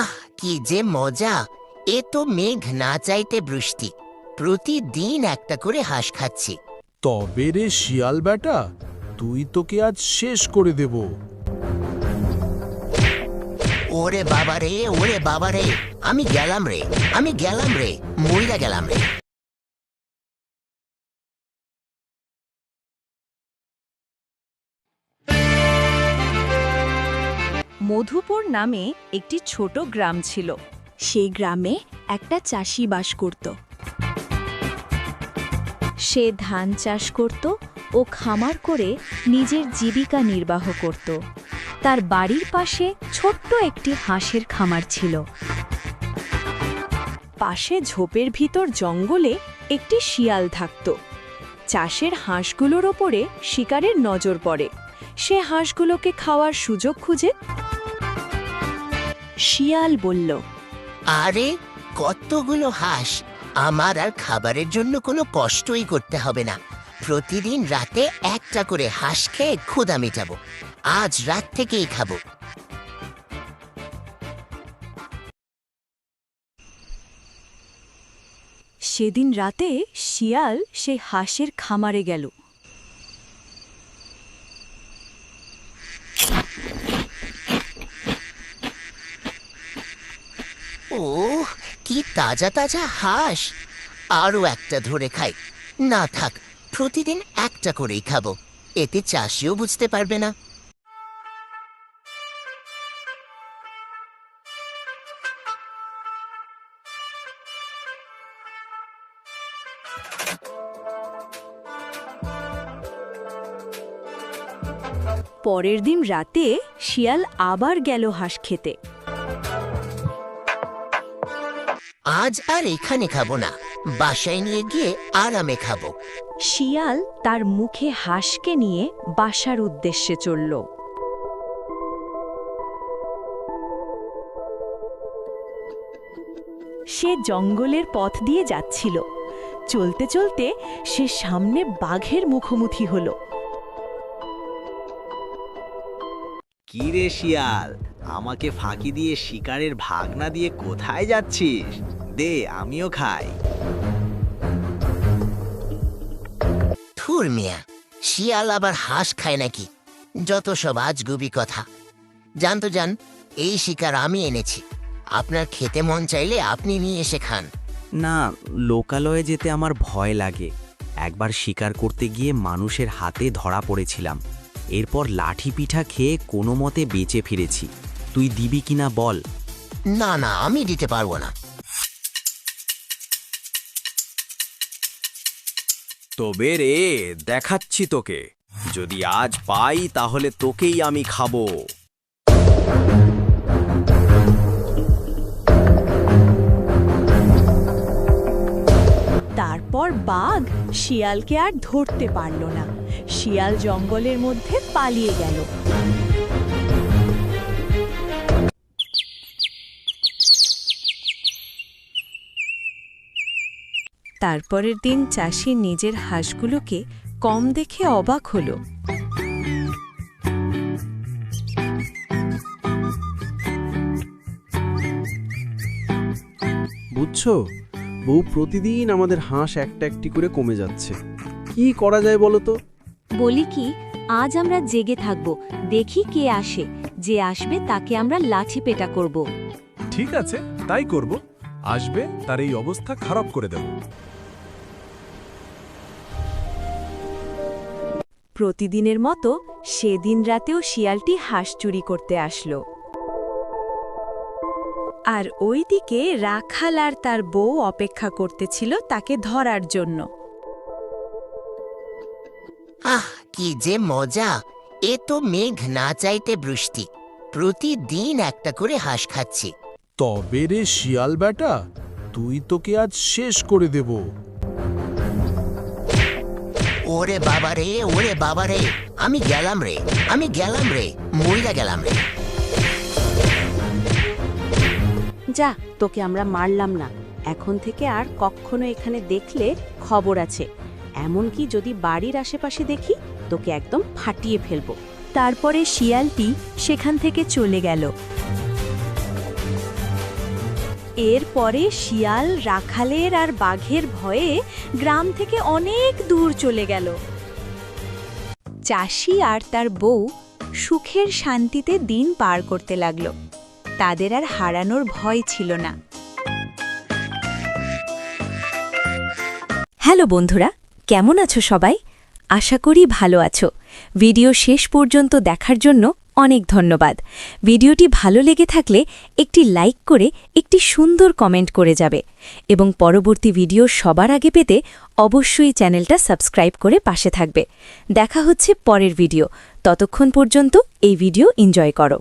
আহ কি যে মজা। এ তো মেঘ না চাইতে বৃষ্টি। প্রতিদিন একটা করে হাঁস খাচ্ছি। তবে রে শিয়াল বেটা তুই তোকে আজ শেষ করে দেব। ওরে বাবা রে ওরে বাবা রে আমি গেলাম রে আমি গেলাম রে মরিয়া গেলাম রে। মধুপুর নামে একটি ছোট গ্রাম ছিল। সেই গ্রামে একটা চাষি বাস করত। সে ধান চাষ করত ও খামার করে নিজের জীবিকা নির্বাহ করত। তার বাড়ির পাশে ছোট্ট একটি হাঁসের খামার ছিল। পাশে ঝোপের ভিতর জঙ্গলে একটি শিয়াল থাকত। চাষের হাঁসগুলোর ওপরে শিকারের নজর পড়ে। সে হাঁসগুলোকে খাওয়ার সুযোগ খুঁজে শিয়াল বলল আরে কতগুলো হাঁস। আমার আর খাবারের জন্য কোনো কষ্টই করতে হবে না। প্রতিদিন রাতে একটা করে হাঁস খেয়ে ক্ষুধা মেটাবো। আজ রাত থেকেই খাব। সেদিন রাতে শিয়াল সেই হাঁসের খামারে গেল ও কি তাজা তাজা হাঁস। আরও একটা ধরে খাই। না থাক, প্রতিদিন একটা করেই খাব। এতে চাষিও বুঝতে পারবে না। পরের দিন রাতে শিয়াল আবার গেল হাঁস খেতে। আজ আর এখানে খাব না। বাসায় নিয়ে গিয়ে আরামে খাব। শিয়াল তার মুখে হাঁসকে নিয়ে বাসার উদ্দেশ্যে চলল। সে জঙ্গলের পথ দিয়ে যাচ্ছিল। চলতে চলতে সে সামনে বাঘের মুখোমুখি হলো। কি রে শিয়াল? আমাকে ফাঁকি দিয়ে শিকারের ভাগনা দিয়ে কোথায় যাচ্ছিস? দে আমিও খাই। থুর মিয়া শিয়াল আবার হাঁস খায় নাকি? যত সব আজ আজগুবি কথা। জানতো জান এই শিকার আমি এনেছি। আপনার খেতে মন চাইলে আপনি নিয়ে এসে খান। না লোকালয়ে যেতে আমার ভয় লাগে। একবার শিকার করতে গিয়ে মানুষের হাতে ধরা পড়েছিলাম। এরপর লাঠি পিঠা খেয়ে কোনো মতে বেঁচে ফিরেছি। তুই দিবি কিনা বল। না না আমি দিতে পারব না। তবে রে দেখাচ্ছি তোকে। যদি আজ পাই তাহলে তোকেই আমি খাব। তারপর বাঘ শিয়ালকে আর ধরতে পারল না। শিয়াল জঙ্গলের মধ্যে পালিয়ে গেল। তারপরের দিন চাষি নিজের হাঁসগুলোকে কম দেখে অবাক হলো। বুঝছ? বউ প্রতিদিন আমাদের হাঁস একটা একটি করে কমে যাচ্ছে। কি করা যায় বলো তো? বলি কি আজ আমরা জেগে থাকব দেখি কে আসে যে আসবে তাকে আমরা লাঠি পেটা করব। ঠিক আছে তাই করব। আসবে তার এই অবস্থা খারাপ করে দেব। প্রতিদিনের মতো সেদিন রাতেও শিয়ালটি হাঁস চুরি করতে আসলো। আর ওইদিকে রাখাল আর তার বউ অপেক্ষা করতেছিল তাকে ধরার জন্য। আহ কি যে মজা। এ তো মেঘ না চাইতে বৃষ্টি। প্রতিদিন একটা করে হাঁস খাচ্ছি। তবে রে শিয়াল বেটা তুই তোকে আজ শেষ করে দেব। ওরে বাবা রে ওরে বাবা রে। আমি গেলাম রে আমি গেলাম রে মইরা গেলাম রে। যা তোকে আমরা মারলাম না। এখন থেকে আর কখনো এখানে দেখলে খবর আছে। এমনকি যদি বাড়ির আশেপাশে দেখি, তোকে একদম ফাটিয়ে ফেলব। তারপরে শিয়ালটি সেখান থেকে চলে গেল। এরপরে শিয়াল, রাখালের আর বাঘের ভয়ে গ্রাম থেকে অনেক দূর চলে গেল। চাষি আর তার বউ সুখের শান্তিতে দিন পার করতে লাগল। তাদের আর হারানোর ভয় ছিল না। হ্যালো বন্ধুরা কেমন আছো সবাই? আশা করি ভালো আছো। ভিডিও শেষ পর্যন্ত দেখার জন্য অনেক ধন্যবাদ। ভিডিওটি ভালো লেগে থাকলে একটি লাইক করে একটি সুন্দর কমেন্ট করে যাবে এবং পরবর্তী ভিডিও সবার আগে পেতে অবশ্যই চ্যানেলটা সাবস্ক্রাইব করে পাশে থাকবে। দেখা হচ্ছে পরের ভিডিও। ততক্ষণ পর্যন্ত এই ভিডিও এনজয় করো।